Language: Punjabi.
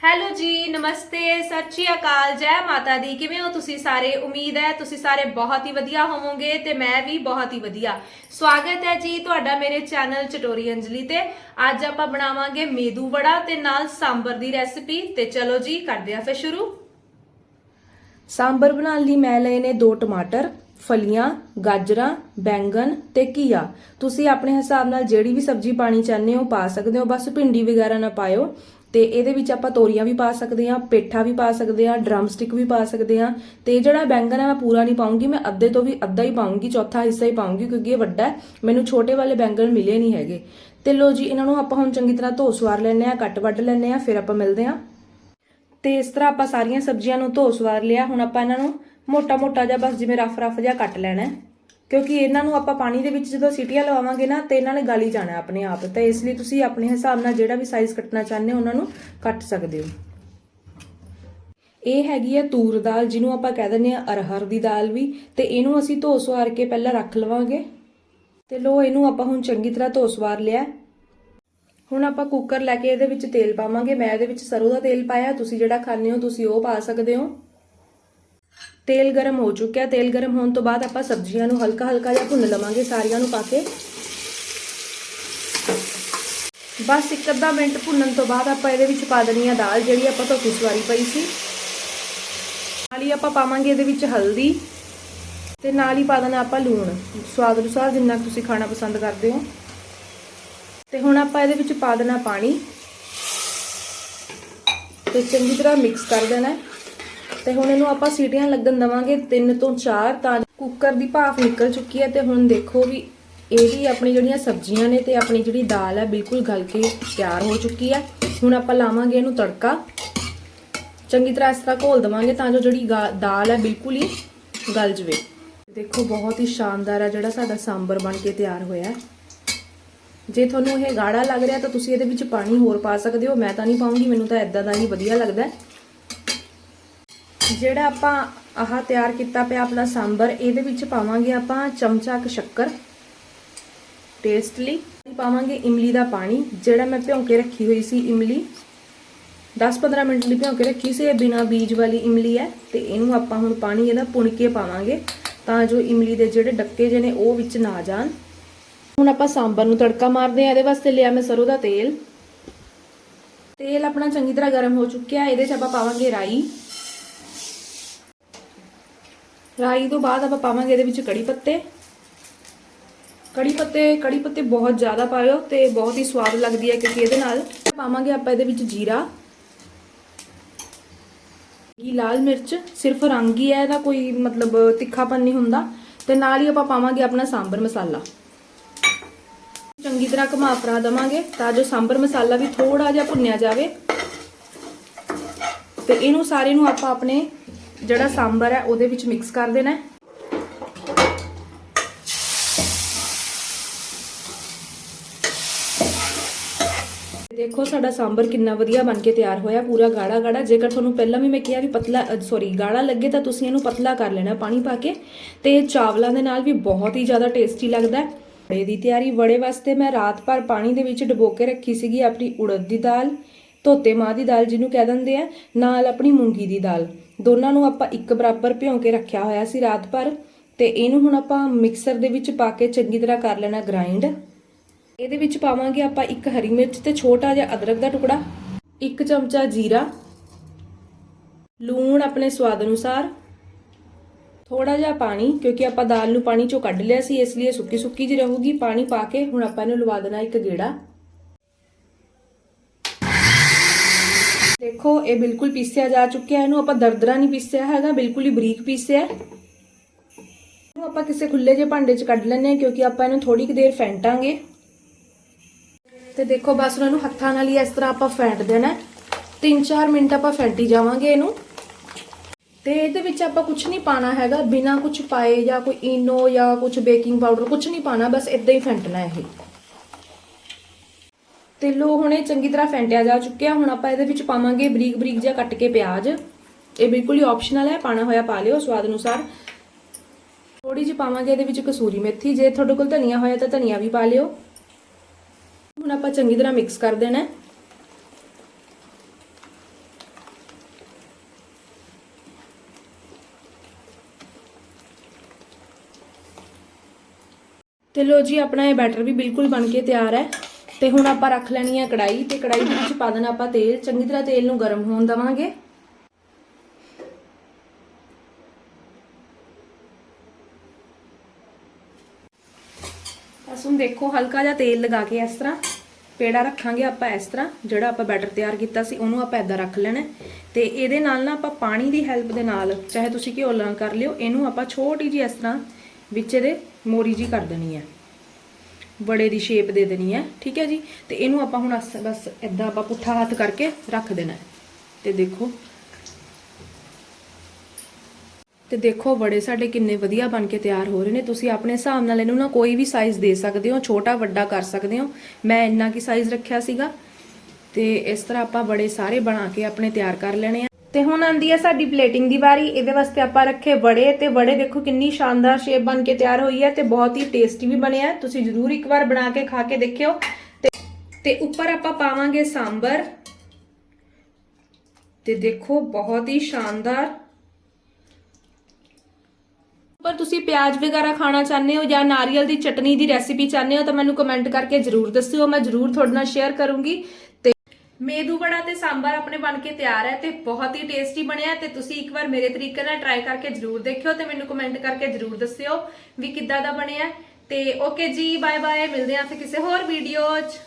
ਹੈਲੋ ਜੀ, ਨਮਸਤੇ, ਸਤਿ ਸ਼੍ਰੀ ਅਕਾਲ, ਜੈ ਮਾਤਾ ਦੀ। ਕਿਵੇਂ ਹੋ ਤੁਸੀਂ ਸਾਰੇ? ਉਮੀਦ ਹੈ ਤੁਸੀਂ ਸਾਰੇ ਬਹੁਤ ਹੀ ਵਧੀਆ ਹੋਵੋਗੇ ਤੇ ਮੈਂ ਵੀ ਬਹੁਤ ਹੀ ਵਧੀਆ। ਸਵਾਗਤ ਹੈ ਜੀ ਤੁਹਾਡਾ ਮੇਰੇ ਚੈਨਲ ਚਟੋਰੀ ਅੰਜਲੀ ਤੇ। ਅੱਜ ਆਪਾਂ ਬਣਾਵਾਂਗੇ ਮੇਦੂ ਵੜਾ ਤੇ ਨਾਲ ਸਾਂਬਰ ਦੀ ਰੈਸਿਪੀ। ਤੇ ਚਲੋ ਜੀ, ਕਰਦੇ ਆ ਫਿਰ ਸ਼ੁਰੂ। ਸਾਂਬਰ ਬਣਾਉਣ ਲਈ ਮੈਂ ਲਏ ਨੇ ਦੋ ਟਮਾਟਰ, ਫਲੀਆਂ, ਗਾਜਰਾਂ ਬੈਂਗਨ ਤੇ ਘੀਆ। ਤੁਸੀਂ ਆਪਣੇ ਹਿਸਾਬ ਨਾਲ ਜਿਹੜੀ ਵੀ ਸਬਜ਼ੀ ਪਾਣੀ ਚਾਹੁੰਦੇ ਹੋ ਪਾ ਸਕਦੇ ਹੋ। ਬਸ ਭਿੰਡੀ ਵਗੈਰਾ ਨਾ ਪਾਇਓ। ਤੇ ਇਹਦੇ ਵਿੱਚ ਆਪਾਂ ਤੋਰੀਆਂ ਵੀ ਪਾ ਸਕਦੇ ਹਾਂ, ਪੇਠਾ ਵੀ ਪਾ ਸਕਦੇ ਹਾਂ ਡਰਮ ਸਟਿਕ ਵੀ ਪਾ ਸਕਦੇ ਹਾਂ। ਤੇ ਜਿਹੜਾ ਬੈਂਗਨ ਹੈ, ਮੈਂ ਪੂਰਾ ਨਹੀਂ ਪਾਉਂਗੀ, ਮੈਂ ਅੱਧੇ ਤੋਂ ਵੀ ਅੱਧਾ ਹੀ ਪਾਉਂਗੀ, ਚੌਥਾ ਹਿੱਸਾ ਹੀ ਪਾਉਂਗੀ, ਕਿਉਂਕਿ ਇਹ ਵੱਡਾ ਹੈ। ਮੈਨੂੰ ਛੋਟੇ ਵਾਲੇ ਬੈਂਗਨ ਮਿਲੇ ਨਹੀਂ ਹੈਗੇ। ਤੇ ਲੋ ਜੀ, ਇਹਨਾਂ ਨੂੰ ਆਪਾਂ ਹੁਣ ਚੰਗੀ ਤਰ੍ਹਾਂ ਧੋ ਸਵਾਰ ਲੈਣੇ ਆ ਕੱਟ ਵੱਢ ਲੈਣੇ ਆ ਫਿਰ ਆਪਾਂ ਮਿਲਦੇ ਹਾਂ। ਤੇ ਇਸ ਤਰ੍ਹਾਂ ਆਪਾਂ ਸਾਰੀਆਂ ਸਬਜ਼ੀਆਂ ਨੂੰ ਧੋ ਸਵਾਰ ਲਿਆ, ਹੁਣ ਆਪਾਂ ਇਹਨਾਂ ਨੂੰ ਮੋਟਾ-ਮੋਟਾ ਜਿਹਾ, ਬਸ ਜਿਵੇਂ ਰਫ-ਰਫ ਜਿਹਾ ਕੱਟ ਲੈਣਾ ਹੈ। ਕਿਉਂਕਿ ਇਹਨਾਂ ਨੂੰ ਆਪਾਂ ਪਾਣੀ ਦੇ ਵਿੱਚ ਜਦੋਂ ਸੀਟੀਆਂ ਲਵਾਵਾਂਗੇ ਨਾ, ਤੇ ਇਹਨਾਂ ਨੇ ਗਾਲੀ ਜਾਣਾ ਆਪਣੇ ਆਪ। ਤਾਂ ਇਸ ਲਈ ਤੁਸੀਂ ਆਪਣੇ ਹਿਸਾਬ ਨਾਲ ਜਿਹੜਾ ਵੀ ਸਾਈਜ਼ ਕੱਟਣਾ ਚਾਹੁੰਦੇ ਹੋ, ਉਹਨਾਂ ਨੂੰ ਕੱਟ ਸਕਦੇ ਹੋ। ਇਹ ਹੈਗੀ ਹੈ ਤੂਰ ਦਾਲ, ਜਿਹਨੂੰ ਆਪਾਂ ਕਹਿ ਦਿੰਦੇ ਆ ਅਰਹਰ ਦੀ ਦਾਲ ਵੀ। ਤੇ ਇਹਨੂੰ ਅਸੀਂ ਧੋ ਸਵਾਰ ਕੇ ਪਹਿਲਾਂ ਰੱਖ ਲਵਾਂਗੇ। ਤੇ ਲੋ, ਇਹਨੂੰ ਆਪਾਂ ਹੁਣ ਚੰਗੀ ਤਰ੍ਹਾਂ ਧੋ ਸਵਾਰ ਲਿਆ। ਹੁਣ ਆਪਾਂ ਕੁੱਕਰ ਲੈ ਕੇ ਇਹਦੇ ਵਿੱਚ ਤੇਲ ਪਾਵਾਂਗੇ। ਮੈਂ ਇਹਦੇ ਵਿੱਚ ਸਰੋਂ ਦਾ ਤੇਲ ਪਾਇਆ। ਤੁਸੀਂ ਜਿਹੜਾ ਖਾਂਦੇ ਹੋ, ਤੁਸੀਂ ਉਹ ਪਾ ਸਕਦੇ ਹੋ। ਤੇਲ ਗਰਮ ਹੋ ਚੁੱਕਿਆ। ਤੇਲ ਗਰਮ ਹੋਣ ਤੋਂ ਬਾਅਦ ਆਪਾਂ ਸਬਜ਼ੀਆਂ ਨੂੰ ਹਲਕਾ ਹਲਕਾ ਜਿਹਾ ਭੁੰਨ ਲਵਾਂਗੇ। ਸਾਰੀਆਂ ਨੂੰ ਪਾ ਕੇ। ਬਸ ਇੱਕ ਅੱਧਾ ਮਿੰਟ ਭੁੰਨਣ ਤੋਂ ਬਾਅਦ ਆਪਾਂ ਇਹਦੇ ਵਿੱਚ ਪਾ ਦੇਣੀ ਆ ਦਾਲ, ਜਿਹੜੀ ਆਪਾਂ ਧੋਤੀ ਸਵਾਰੀ ਪਈ ਸੀ। ਨਾਲ ਹੀ ਆਪਾਂ ਪਾਵਾਂਗੇ ਇਹਦੇ ਵਿੱਚ ਹਲਦੀ। ਤੇ ਨਾਲ ਹੀ ਪਾ ਦੇਣਾ ਆਪਾਂ ਲੂਣ। ਸਵਾਦ ਅਨੁਸਾਰ ਜਿੰਨਾ ਕੁ ਤੁਸੀਂ ਖਾਣਾ ਪਸੰਦ ਕਰਦੇ ਹੋ। ਤੇ ਹੁਣ ਆਪਾਂ ਇਹਦੇ ਵਿੱਚ ਪਾ ਦੇਣਾ ਪਾਣੀ। ਤੇ ਚੰਗੀ ਤਰ੍ਹਾਂ ਮਿਕਸ ਕਰ ਦੇਣਾ। ਤੇ ਹੁਣ ਇਹਨੂੰ ਆਪਾਂ ਸੀਟੀਆਂ ਲੱਗਣ ਦਵਾਂਗੇ 3 ਤੋਂ 4 ਤਾਂ ਕੁੱਕਰ ਦੀ ਭਾਫ ਨਿਕਲ ਚੁੱਕੀ ਹੈ ਤੇ ਹੁਣ ਦੇਖੋ ਵੀ ਇਹਦੀ ਆਪਣੀ ਜਿਹੜੀਆਂ ਸਬਜ਼ੀਆਂ ਨੇ ਤੇ ਆਪਣੀ ਜਿਹੜੀ ਦਾਲ ਹੈ ਬਿਲਕੁਲ ਗਲ ਕੇ ਤਿਆਰ ਹੋ ਚੁੱਕੀ ਹੈ। ਹੁਣ ਆਪਾਂ ਲਾਵਾਂਗੇ ਇਹਨੂੰ ਤੜਕਾ। ਚੰਗੀ ਤਰ੍ਹਾਂ ਇਸ ਤਰ੍ਹਾਂ ਘੋਲ ਦਵਾਂਗੇ ਤਾਂ ਜੋ ਜਿਹੜੀ ਗਾ- ਦਾਲ ਹੈ ਬਿਲਕੁਲ ਹੀ ਗਲ ਜਵੇ। ਦੇਖੋ ਬਹੁਤ ਹੀ ਸ਼ਾਨਦਾਰ ਹੈ ਜਿਹੜਾ ਸਾਡਾ ਸਾਂਬਰ ਬਣ ਕੇ ਤਿਆਰ ਹੋਇਆ ਜੇ ਤੁਹਾਨੂੰ ਇਹ ਗਾੜਾ ਲੱਗ ਰਿਹਾ ਤਾਂ ਤੁਸੀਂ ਇਹਦੇ ਵਿੱਚ ਪਾਣੀ ਹੋਰ ਪਾ ਸਕਦੇ ਹੋ। ਮੈਂ ਤਾਂ ਨਹੀਂ ਪਾਉਂਗੀ, ਮੈਨੂੰ ਤਾਂ ਇਦਾਂ ਦਾ ਹੀ ਵਧੀਆ ਲੱਗਦਾ ਹੈ। ਜਿਹੜਾ ਆਪਾਂ ਆਹ ਤਿਆਰ ਕੀਤਾ ਪਿਆ ਆਪਣਾ ਸਾਂਬਰ, ਇਹਦੇ ਵਿੱਚ ਪਾਵਾਂਗੇ ਆਪਾਂ ਚਮਚਾ ਕੁ ਸ਼ੱਕਰ। ਟੇਸਟ ਲਈ ਪਾਵਾਂਗੇ ਇਮਲੀ ਦਾ ਪਾਣੀ, ਜਿਹੜਾ ਮੈਂ ਭਿਉਂ ਕੇ ਰੱਖੀ ਹੋਈ ਸੀ ਇਮਲੀ। 10-15 ਮਿੰਟ ਲਈ ਭਿਉਂ ਕੇ ਰੱਖੀ ਸੀ, ਇਹ ਬਿਨਾ ਬੀਜ ਵਾਲੀ ਇਮਲੀ ਹੈ ਤੇ ਇਹਨੂੰ ਆਪਾਂ ਹੁਣ ਪਾਣੀ ਇਹਦਾ ਪੁਣ ਕੇ ਪਾਵਾਂਗੇ ਤਾਂ ਜੋ ਇਮਲੀ ਦੇ ਜਿਹੜੇ ਡੱਕੇ ਜਿਹੇ ਨੇ ਉਹ ਵਿੱਚ ਨਾ ਜਾਣ। ਹੁਣ ਆਪਾਂ ਸਾਂਬਰ ਨੂੰ ਤੜਕਾ ਮਾਰਦੇ ਆ ਇਹਦੇ ਵਾਸਤੇ ਲਿਆ ਮੈਂ ਸਰੋਂ ਦਾ ਤੇਲ। ਤੇਲ ਆਪਣਾ ਚੰਗੀ ਤਰ੍ਹਾਂ ਗਰਮ ਹੋ ਚੁੱਕਿਆ, ਇਹਦੇ 'ਚ ਆਪਾਂ ਪਾਵਾਂਗੇ ਰਾਈ। ਰਾਈ ਤੋਂ ਬਾਅਦ ਆਪਾਂ ਪਾਵਾਂਗੇ ਇਹਦੇ ਵਿੱਚ ਕੜੀ ਪੱਤੇ। ਕੜੀ ਪੱਤੇ ਕੜੀ ਪੱਤੇ ਬਹੁਤ ਜ਼ਿਆਦਾ ਪਾਇਓ ਤੇ ਬਹੁਤ ਹੀ ਸਵਾਦ ਲੱਗਦੀ ਹੈ ਕਿਉਂਕਿ ਇਹਦੇ ਨਾਲ ਪਾਵਾਂਗੇ ਆਪਾਂ ਇਹਦੇ ਵਿੱਚ ਜੀਰਾ। ਇਹ ਲਾਲ ਮਿਰਚ, ਸਿਰਫ ਰੰਗ ਹੀ ਹੈ, ਇਹਦਾ ਕੋਈ ਮਤਲਬ ਤਿੱਖਾਪਨ ਨਹੀਂ ਹੁੰਦਾ। ਤੇ ਨਾਲ ਹੀ ਆਪਾਂ ਪਾਵਾਂਗੇ ਆਪਣਾ ਸਾਂਬਰ ਮਸਾਲਾ। ਚੰਗੀ ਤਰ੍ਹਾਂ ਘੁਮਾ ਫਰਾ ਦਵਾਂਗੇ ਤਾਂ ਜੋ ਸਾਂਬਰ ਮਸਾਲਾ ਵੀ ਥੋੜਾ ਜਿਹਾ ਭੁੰਨਿਆ ਜਾਵੇ। ਤੇ ਇਹਨੂੰ ਸਾਰੇ ਨੂੰ ਆਪਾਂ ਆਪਣੇ ਜਿਹੜਾ ਸਾਂਬਰ ਹੈ, ਉਹਦੇ ਵਿੱਚ ਮਿਕਸ ਕਰ ਦੇਣਾ ਹੈ। ਦੇਖੋ, ਸਾਡਾ ਸਾਂਬਰ ਕਿੰਨਾ ਵਧੀਆ ਬਣ ਕੇ ਤਿਆਰ ਹੋਇਆ, ਪੂਰਾ ਗਾੜਾ ਗਾੜਾ। ਜੇਕਰ ਤੁਹਾਨੂੰ ਪਹਿਲਾਂ ਵੀ ਮੈਂ ਕਿਹਾ ਵੀ ਪਤਲਾ ਸੌਰੀ ਗਾੜਾ ਲੱਗੇ ਤਾਂ ਤੁਸੀਂ ਇਹਨੂੰ ਪਤਲਾ ਕਰ ਲੈਣਾ, ਪਾਣੀ ਪਾ ਕੇ। ਤੇ ਚਾਵਲਾਂ ਦੇ ਨਾਲ ਵੀ ਬਹੁਤ ਹੀ ਜ਼ਿਆਦਾ ਟੇਸਟੀ ਲੱਗਦਾ ਹੈ। ਵੜੇ ਦੀ ਤਿਆਰੀ, ਵੜੇ ਵਾਸਤੇ ਮੈਂ ਰਾਤ ਭਰ ਪਾਣੀ ਦੇ ਵਿੱਚ ਡੁਬੋ ਕੇ ਰੱਖੀ ਸੀਗੀ ਆਪਣੀ ਉੜਦ ਦੀ ਦਾਲ। ਧੋਤੇ ਮਾਂ ਦੀ ਦਾਲ ਜਿਹਨੂੰ ਕਹਿ ਦਿੰਦੇ ਆ, ਨਾਲ ਆਪਣੀ ਮੂੰਗੀ ਦੀ ਦਾਲ। ਦੋਨਾਂ ਨੂੰ ਆਪਾਂ ਇੱਕ ਬਰਾਬਰ ਭਿਉਂ ਕੇ ਰੱਖਿਆ ਹੋਇਆ ਸੀ ਰਾਤ ਭਰ, ਤੇ ਇਹਨੂੰ ਹੁਣ ਆਪਾਂ ਮਿਕਸਰ ਦੇ ਵਿੱਚ ਪਾ ਕੇ ਚੰਗੀ ਤਰ੍ਹਾਂ ਕਰ ਲੈਣਾ ਗ੍ਰਾਈਂਡ ਇਹਦੇ ਵਿੱਚ ਪਾਵਾਂਗੇ ਆਪਾਂ ਇੱਕ ਹਰੀ ਮਿਰਚ ਤੇ ਛੋਟਾ ਜਿਹਾ ਅਦਰਕ ਦਾ ਟੁਕੜਾ, ਇੱਕ ਚਮਚਾ ਜੀਰਾ, ਲੂਣ ਆਪਣੇ ਸਵਾਦ ਅਨੁਸਾਰ ਥੋੜਾ ਜਿਹਾ ਪਾਣੀ, ਕਿਉਂਕਿ ਆਪਾਂ ਦਾਲ ਨੂੰ ਪਾਣੀ ਚੋਂ ਕੱਢ ਲਿਆ ਸੀ, ਇਸ ਲਈ ਸੁੱਕੀ ਸੁੱਕੀ ਜਿਹੀ ਰਹੂਗੀ। ਪਾਣੀ ਪਾ ਕੇ ਹੁਣ ਆਪਾਂ ਇਹਨੂੰ ਲਵਾ ਦੇਣਾ ਇੱਕ ਗੇੜਾ। ਦੇਖੋ, ਇਹ ਬਿਲਕੁਲ ਪੀਸਿਆ ਜਾ ਚੁੱਕਿਆ, ਇਹਨੂੰ ਆਪਾਂ ਦਰਦਰਾ ਨਹੀਂ ਪੀਸਿਆ ਹੈਗਾ, ਬਿਲਕੁਲ ਹੀ ਬਰੀਕ ਪੀਸਿਆ ਇਹਨੂੰ ਆਪਾਂ ਕਿਸੇ ਖੁੱਲੇ ਜਿਹੇ ਭਾਂਡੇ 'ਚ ਕੱਢ ਲੈਣੇ ਕਿਉਂਕਿ ਆਪਾਂ ਇਹਨੂੰ ਥੋੜੀ ਕੁ ਦੇਰ ਫੈਂਟਾਂਗੇ। ਤੇ ਦੇਖੋ, ਬਸ ਉਹਨਾਂ ਨੂੰ ਹੱਥਾਂ ਨਾਲ ਹੀ ਇਸ ਤਰ੍ਹਾਂ ਆਪਾਂ ਫੈਂਟ ਦੇਣਾ 3-4 ਮਿੰਟ ਆਪਾਂ ਫੈਂਟੀ ਜਾਵਾਂਗੇ ਇਹਨੂੰ। ਤੇ ਇਹਦੇ ਵਿੱਚ ਆਪਾਂ ਕੁਝ ਨਹੀਂ ਪਾਣਾ ਹੈਗਾ, ਬਿਨਾ ਕੁਝ ਪਾਏ ਜਾਂ ਕੋਈ ਇਨੋ ਜਾਂ ਕੁਝ ਬੇਕਿੰਗ ਪਾਊਡਰ ਕੁਝ ਨਹੀਂ ਪਾਣਾ ਬਸ ਇਦਾਂ ਹੀ ਫੈਂਟਣਾ ਇਹ। ਤੇ ਲੋ ਹੁਣ ਇਹ ਚੰਗੀ ਤਰ੍ਹਾਂ ਫੈਂਟਿਆ ਜਾ ਚੁੱਕਿਆ, ਹੁਣ ਆਪਾਂ ਇਹਦੇ ਵਿੱਚ ਪਾਵਾਂਗੇ ਬਰੀਕ ਬਰੀਕ ਜਿਹਾ ਕੱਟ ਕੇ ਪਿਆਜ਼। ਇਹ ਬਿਲਕੁਲ ਹੀ ਆਪਸ਼ਨਲ ਹੈ, ਪਾਣਾ ਹੋਇਆ ਪਾ ਲਿਓ ਸਵਾਦ ਅਨੁਸਾਰ। ਥੋੜੀ ਜਿਹੀ ਪਾਵਾਂਗੇ ਇਹਦੇ ਵਿੱਚ ਕਸੂਰੀ ਮੇਥੀ, ਜੇ ਤੁਹਾਡੇ ਕੋਲ ਧਨੀਆ ਹੋਇਆ ਤਾਂ ਧਨੀਆ ਵੀ ਪਾ ਲਿਓ। ਹੁਣ ਆਪਾਂ ਚੰਗੀ ਤਰ੍ਹਾਂ ਮਿਕਸ ਕਰ ਦੇਣਾ ਤੇ ਲੋ ਜੀ, ਆਪਣਾ ਇਹ ਬੈਟਰ ਵੀ ਬਿਲਕੁਲ ਬਣ ਕੇ ਤਿਆਰ ਹੈ। ਤੇ ਹੁਣ ਆਪਾਂ ਰੱਖ ਲੈਣੀ ਹੈ ਕੜਾਈ ਤੇ ਕੜਾਈ ਦੇ ਵਿੱਚ ਪਾ ਦੇਣਾ ਆਪਾਂ ਤੇਲ। ਚੰਗੀ ਤਰ੍ਹਾਂ ਤੇਲ ਨੂੰ ਗਰਮ ਹੋਣ ਦੇਵਾਂਗੇ। ਬਸ ਹੁਣ ਦੇਖੋ ਹਲਕਾ ਜਿਹਾ ਤੇਲ ਲਗਾ ਕੇ ਇਸ ਤਰ੍ਹਾਂ ਪੇੜਾ ਰੱਖਾਂਗੇ ਆਪਾਂ ਇਸ ਤਰ੍ਹਾਂ, ਜਿਹੜਾ ਆਪਾਂ ਬੈਟਰ ਤਿਆਰ ਕੀਤਾ ਸੀ, ਉਹਨੂੰ ਆਪਾਂ ਇਦਾਂ ਰੱਖ ਲੈਣਾ। ਹੈ। ਤੇ ਇਹਦੇ ਨਾਲ ਨਾ ਆਪਾਂ ਪਾਣੀ ਦੀ ਹੈਲਪ ਦੇ ਨਾਲ, ਚਾਹੇ ਤੁਸੀਂ ਘਿਓ ਲਾਂ ਕਰ ਲਿਓ, ਇਹਨੂੰ ਆਪਾਂ ਛੋਟੀ ਜਿਹੀ ਇਸ ਤਰ੍ਹਾਂ ਵਿੱਚ ਇਹਦੇ ਮੋਰੀ ਜੀ ਕਰ ਦੇਣੀ ਹੈ ਬੜੇ ਦੀ ਸ਼ੇਪ ਦੇ ਦੇਣੀ ਹੈ, ਠੀਕ ਹੈ ਜੀ? ਤੇ ਇਹਨੂੰ ਆਪਾਂ ਹੁਣ ਅਸ- ਬਸ ਇਦਾਂ ਆਪਾਂ ਪੁੱਠਾ ਹੱਥ ਕਰਕੇ ਰੱਖ ਦੇਣਾ ਹੈ। ਤੇ ਦੇਖੋ। ਤੇ ਦੇਖੋ ਬੜੇ ਸਾਡੇ ਕਿੰਨੇ ਵਧੀਆ ਬਣ ਕੇ ਤਿਆਰ ਹੋ ਰਹੇ ਨੇ। ਤੁਸੀਂ ਆਪਣੇ ਹਿਸਾਬ ਨਾਲ ਇਹਨੂੰ ਨਾ ਕੋਈ ਵੀ ਸਾਈਜ਼ ਦੇ ਸਕਦੇ ਹੋ, ਛੋਟਾ, ਵੱਡਾ ਕਰ ਸਕਦੇ ਹੋ। ਮੈਂ ਇੰਨਾ ਕੀ ਸਾਈਜ਼ ਰੱਖਿਆ ਸੀਗਾ। ਤੇ ਇਸ ਤਰ੍ਹਾਂ ਆਪਾਂ ਬੜੇ ਸਾਰੇ ਬਣਾ ਕੇ ਆਪਣੇ ਤਿਆਰ ਕਰ ਲੈਣੇ ਆ। ਤੇ ਹੁਣ ਆਂਦੀ ਹੈ ਸਾਡੀ ਪਲੇਟਿੰਗ ਦੀ ਵਾਰੀ, ਇਹਦੇ ਵਾਸਤੇ ਆਪਾਂ ਰੱਖੇ ਵੜੇ ਤੇ ਵੜੇ ਦੇਖੋ ਕਿੰਨੀ ਸ਼ਾਨਦਾਰ ਸ਼ੇਪ ਬਣ ਕੇ ਤਿਆਰ ਹੋਈ ਹੈ ਤੇ ਬਹੁਤ ਹੀ ਟੇਸਟੀ ਵੀ ਬਣਿਆ ਤੁਸੀਂ ਜ਼ਰੂਰ ਇੱਕ ਵਾਰ ਬਣਾ ਕੇ ਖਾ ਕੇ ਦੇਖਿਓ। ਤੇ ਤੇ ਉੱਪਰ ਆਪਾਂ ਪਾਵਾਂਗੇ ਸਾਂਬਰ। ਤੇ ਦੇਖੋ ਬਹੁਤ ਹੀ ਸ਼ਾਨਦਾਰ। ਪਰ ਤੁਸੀਂ ਪਿਆਜ਼ ਵਗੈਰਾ ਖਾਣਾ ਚਾਹੁੰਦੇ ਹੋ ਜਾਂ ਨਾਰੀਅਲ ਦੀ ਚਟਨੀ ਦੀ ਰੈਸਿਪੀ ਚਾਹੁੰਦੇ ਹੋ ਤਾਂ ਮੈਨੂੰ ਕਮੈਂਟ ਕਰਕੇ ਜਰੂਰ ਦੱਸਿਓ। ਮੈਂ ਜਰੂਰ ਤੁਹਾਡੇ ਨਾਲ ਸ਼ੇਅਰ ਕਰੂੰਗੀ। ਮੇਦੂ ਵੜਾ ਤੇ ਸਾਂਬਰ ਆਪਣੇ ਬਣ ਕੇ ਤਿਆਰ ਹੈ ਤੇ ਬਹੁਤ ਹੀ ਟੇਸਟੀ ਬਣਿਆ ਤੇ ਤੁਸੀਂ ਇੱਕ ਵਾਰ ਮੇਰੇ ਤਰੀਕੇ ਨਾਲ ਟਰਾਈ ਕਰਕੇ ਜਰੂਰ ਦੇਖਿਓ ਤੇ ਮੈਨੂੰ ਕਮੈਂਟ ਕਰਕੇ ਜਰੂਰ ਦੱਸਿਓ ਵੀ ਕਿੱਦਾਂ ਦਾ ਬਣਿਆ। ਤੇ ਓਕੇ ਜੀ ਬਾਏ ਬਾਏ ਮਿਲਦੇ ਆਂ ਫਿਰ ਕਿਸੇ ਹੋਰ ਵੀਡੀਓ 'ਚ।